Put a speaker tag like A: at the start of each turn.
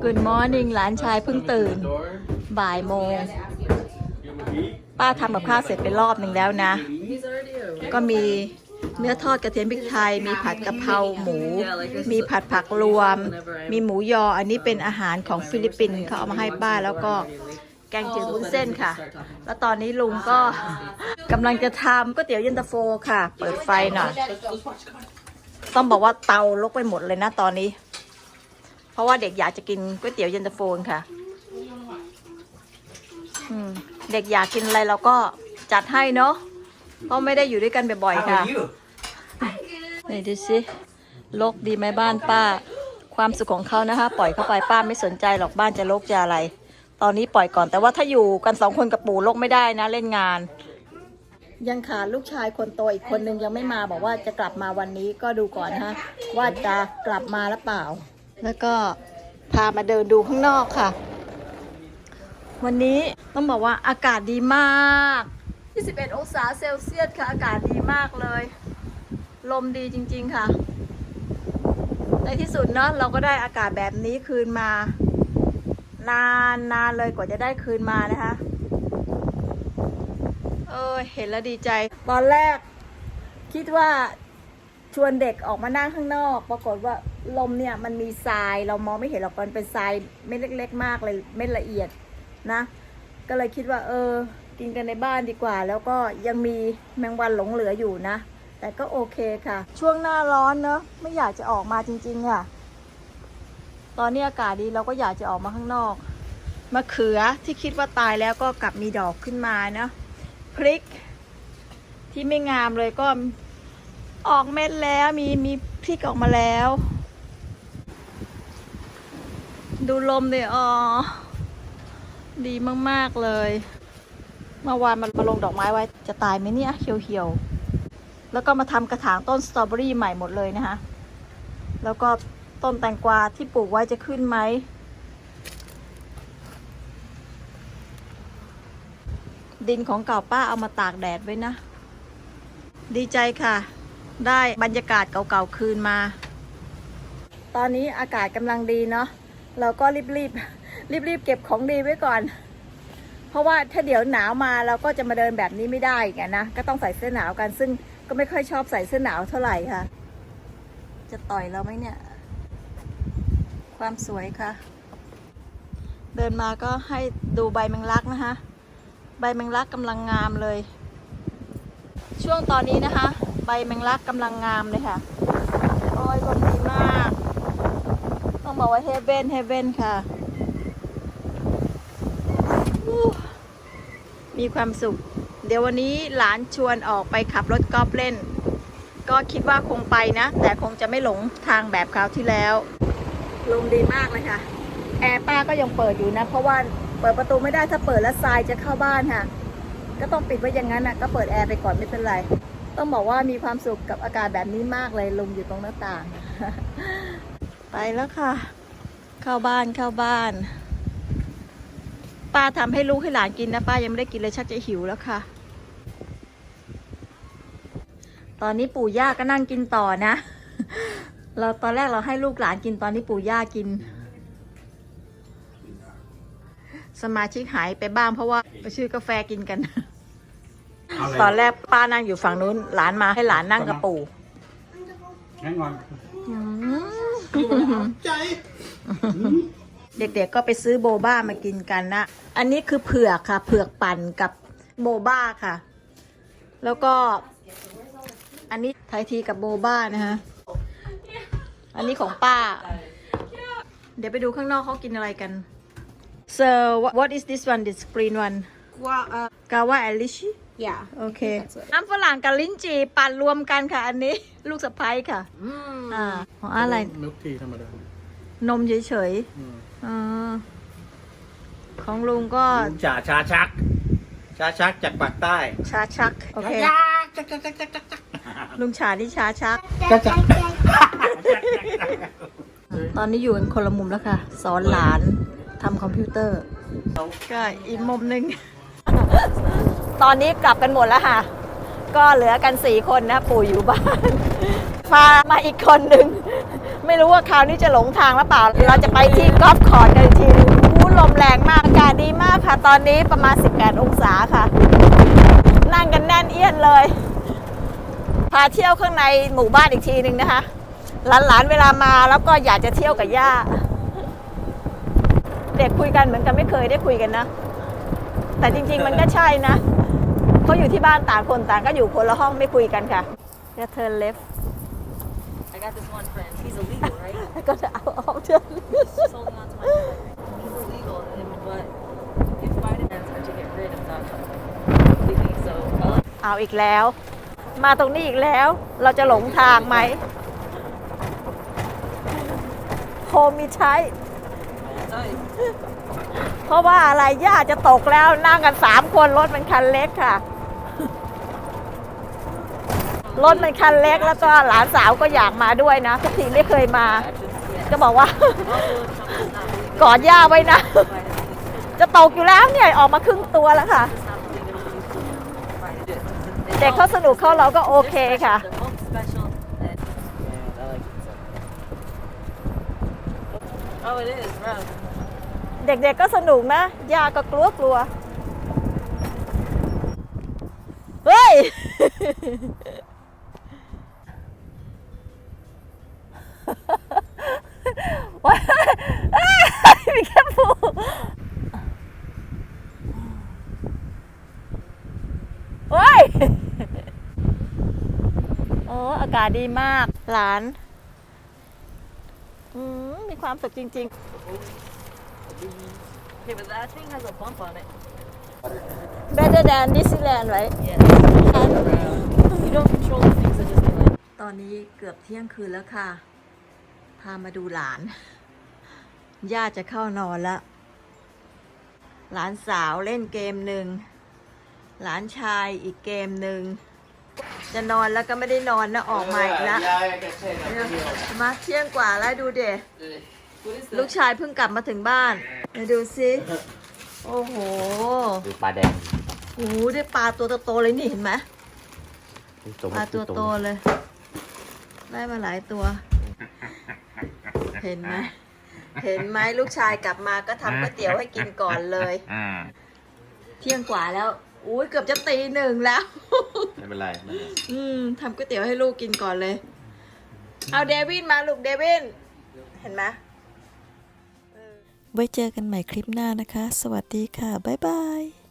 A: Good morning หลานชายเพิ่งตื่น บ่ายโมง ป้าทำกับข้าวเสร็จไปรอบหนึ่งแล้วนะ ก็มีเนื้อทอดกระเทียมพริกไทย มีผัดกะเพราหมู มีผัดผักรวม มีหมูยอ อันนี้เป็นอาหารของฟิลิปปินส์เขาเอามาให้ป้าแล้วก็แกงจืดวุ้นเส้นค่ะ แล้วตอนนี้ลุงก็กำลังจะทำก๋วยเตี๋ยวเย็นตาโฟค่ะ เปิดไฟหน่อย ต้องบอกว่าเตาลกไปหมดเลยนะตอนนี้ เพราะว่าเด็กอยากจะกินก๋วยเตี๋ยวเย็นตาโฟค่ะ อืม เด็กอยากกินอะไรเราก็จัดให้เนาะเพราะไม่ได้อยู่ด้วยกันบ่อยๆค่ะนี่ดูสิลกดีไหมบ้านป้า ความสุขของเขานะคะ ปล่อยเข้าไปป้าไม่สนใจหรอกบ้านจะลกจะอะไร ตอนนี้ปล่อยก่อน แต่ว่าถ้าอยู่กันสองคนกับปู่ลกไม่ได้นะเล่นงาน ยังขาดลูกชายคนโตอีกคนนึงยังไม่มาบอกว่าจะกลับมาวันนี้ก็ดูก่อนนะคะว่าจะกลับมาหรือเปล่า แล้วก็พามาเดินดูข้างนอกค่ะ วันนี้ต้องบอกว่าอากาศดีมาก 21 องศาเซลเซียสค่ะ อากาศดีมากเลย ลมดีจริง ๆ ค่ะ ในที่สุดเนาะเราก็ได้อากาศแบบนี้คืนมา นานนานเลยกว่าจะได้คืนมานะคะ เออเห็นแล้วดีใจ ตอนแรก คิดว่าชวนเด็กออกมานั่งข้างนอก ปรากฏว่า ลมเนี่ยมันมีทรายเรามองไม่เห็นหรอกมันเป็นทรายเม็ดเล็ก ๆ มากเลยเม็ดละเอียดนะ ก็เลยคิดว่า เออ กินกันในบ้านดีกว่า แล้วก็ยังมีแมงวันหลงเหลืออยู่นะ แต่ก็โอเคค่ะ ช่วงหน้าร้อนเนอะไม่อยากจะออกมาจริงๆค่ะ ตอนนี้อากาศดีเราก็อยากจะออกมาข้างนอกมะเขือที่คิดว่าตายแล้วก็กลับมีดอกขึ้นมาเนาะพริก ที่ไม่งามเลยก็ออกเม็ดแล้วมีมีพริกออกมาแล้ว ดูลมเลยอ๋อ ดีมาก ๆ เลย เมื่อวานมันมาลงดอกไม้ไว้ จะตายไหมเนี่ยเหี่ยว ๆ แล้วก็มาทำกระถางต้นสตรอเบอรี่ใหม่หมดเลยนะคะ แล้วก็ต้นแตงกวาที่ปลูกไว้จะขึ้นไหม ดินของเก่าป้าเอามาตากแดดไว้นะ ดีใจค่ะ ได้บรรยากาศเก่าๆคืนมา ตอนนี้อากาศกำลังดีเนาะ เราก็รีบๆรีบๆเก็บของดีไว้ก่อน เพราะว่าถ้าเดี๋ยวหนาวมาเราก็จะมาเดินแบบนี้ไม่ได้อีกันะก็ต้องใส่เสื้อหนาวกัน ซึ่งก็ไม่ค่อยชอบใส่เสื้อหนาวเท่าไหร่ค่ะ จะต่อยเราไหมเนี่ย ความสวยค่ะ เดินมาก็ให้ดูใบแมงลักนะคะใบแมงลักกำลังงามเลย ช่วงตอนนี้นะคะ ใบแมงลักกำลังงามเลยค่ะโอ้ยลมดีมาก บอกว่าเฮเ e นเฮเ e นค่ะ มีความสุข เดี๋ยววันนี้หลานชวนออกไปขับรถกอล์ฟเล่น ก็คิดว่าคงไปนะ แต่คงจะไม่หลงทางแบบคราวที่แล้วลมดีมากเลยค่ะ แอร์ป้าก็ยังเปิดอยู่นะ เพราะว่าเปิดประตูไม่ได้ถ้าเปิดแล้วทรายจะเข้าบ้านค่ะ ก็ต้องปิดไว้อย่างนั้นนะก็เปิดแอร์ไปก่อนไม่เป็นไรต้องบอกว่ามีความสุขกับอากาศแบบนี้มากเลยลมอยู่ตรงหน้าต่าง ไปแล้วค่ะ เข้าบ้านเข้าบ้าน ป้าทำให้ลูกให้หลานกินนะป้ายังไม่ได้กินเลยชักจะหิวแล้วค่ะ ตอนนี้ปู่ย่าก็นั่งกินต่อนะ เราตอนแรกเราให้ลูกหลานกินตอนนี้ปู่ย่ากิน สมาชิกหายไปบ้างเพราะว่าไปชื่อกาแฟกินกัน ตอนแรกป้านั่งอยู่ฝั่งนู้นหลานมาให้หลานนั่งกับปู่
B: Hang on.
A: อื มเด็กๆก็ไปซื้อโบบ้ามากินกันนะ อันนี้คือเผือกค่ะ เผือกปั่นกับโบบ้าค่ะ แล้วก็ อันนี้ไทยทีกับโบบ้านะฮะอันนี้ของป้า เดี๋ยวไปดูข้างนอกเขากินอะไรกัน so what- what is this one this green one
C: Well, uh,
A: กาว่าแอลิชิ
C: yeah.
A: โอเคน้ำฝรั่งกับลิ้นจี่ปั่นรวมกันค่ะ อันนี้ ลูกสะพ้ยค่ะ
C: Mm.
A: อ่าของอะไร
B: Milk tea ธรรมดา
A: นมเฉย
B: อืม
A: ๆอาของลุงก็
D: ลุงจ่าชาชัก ชาชักจากปากใต้
A: ชาชัก โอเค
D: จักจักจักจักจักจัก
A: ลุงชาที่ชาชัก
D: จักจัก
A: ตอนนี้อยู่กันคนละมุมแล้วค่ะ สอนหลานทำคอมพิวเตอร์ ก็อีกมุมหนึ่ง ตอนนี้กลับกันหมดแล้วค่ะ ก็เหลือกันสี่คนนะ ปู่อยู่บ้านมามาอีกคนหนึ่ง ไม่รู้ว่าคราวนี้จะหลงทางหรือเปล่า เราจะไปที่กอล์ฟคอร์ดกันอีกทีนึงอู้ลมแรงมากอากาศดีมากค่ะ ตอนนี้ประมาณ 18 องศาค่ะ นั่งกันแน่นเอียดเลย พาเที่ยวข้างในหมู่บ้านอีกทีหนึ่งนะคะ หลานๆเวลามาแล้วก็อยากจะเที่ยวกับย่า เด็กคุยกันเหมือนกันไม่เคยได้คุยกันนะ แต่จริงๆมันก็ใช่นะ เขาอยู่ที่บ้านต่างคนต่างก็อยู่คนละห้องไม่คุยกันค่ะจะเทิร์นเลฟ
C: I got this one friend. He's illegal, right?
A: ก็จะเอาเอาเทิร์น
C: He's holding on to my friend. He's illegal, and, but if Biden are to get rid of Donald Trump completely, so all
A: เอาอีกแล้ว มาตรงนี้อีกแล้ว เราจะหลงทางไหมโฮมมีใช้
C: I tell you,
A: เพราะว่าอะไรย่าจะตกแล้วนั่งกันสามคนรถมันคันเล็กค่ะ รถมันคันเล็กแล้วก็หลานสาวก็อยากมาด้วยนะทุกทีไม่เคยมาก็บอกว่า กอดย่าไว้นะ จะตกอยู่แล้วเนี่ยออกมาครึ่งตัวแล้วค่ะ เด็กเขาสนุกเขาเราก็โอเคค่ะ เด็กๆก็สนุกนะย่าก็กลัวกลัวเฮ้ย ว้ายมีแค่ผูเฮ้ยโอ้อากาศดีมาก หลานอืมมีความสุขจริง ๆ
C: Okay, but that thing has a bump on it.
A: better than Disneyland right
C: Yes. You don't control the things that just like.
A: ตอนนี้เกือบเที่ยงคืนแล้วค่ะ พามาดูหลาน ย่าจะเข้านอนแล้วหลานสาวเล่นเกมหนึ่ง หลานชายอีกเกมหนึ่ง จะนอนแล้วก็ไม่ได้นอนนะออกมาอีกแล้วมาเที่ยงกว่าแล้วดูเด็
C: What is
A: ลูกชายเพิ่งกลับมาถึงบ้านเดี๋ยวดูสิ โอ้โห
D: ดูปลาแดง
A: โอ้โหได้ปลาตัวโตๆเลยนี่เห็นไหมปลาตัวโตเลย ได้มาหลายตัว เห็นไหมเห็นไหมลูกชายกลับมาก็ทำก๋วยเตี๋ยวให้กินก่อนเลย
D: อ่า
A: เที่ยงกว่าแล้วอุ้ยเกือบจะตีหนึ่งแล้ว
D: ไม่เป็นไรไม่เป็นไร
A: อืมทำก๋วยเตี๋ยวให้ลูกกินก่อนเลย เอาเดวินมาลูกเดวินเห็นไหม
E: ไว้เจอกันใหม่คลิปหน้านะคะ สวัสดีค่ะ บ๊ายบาย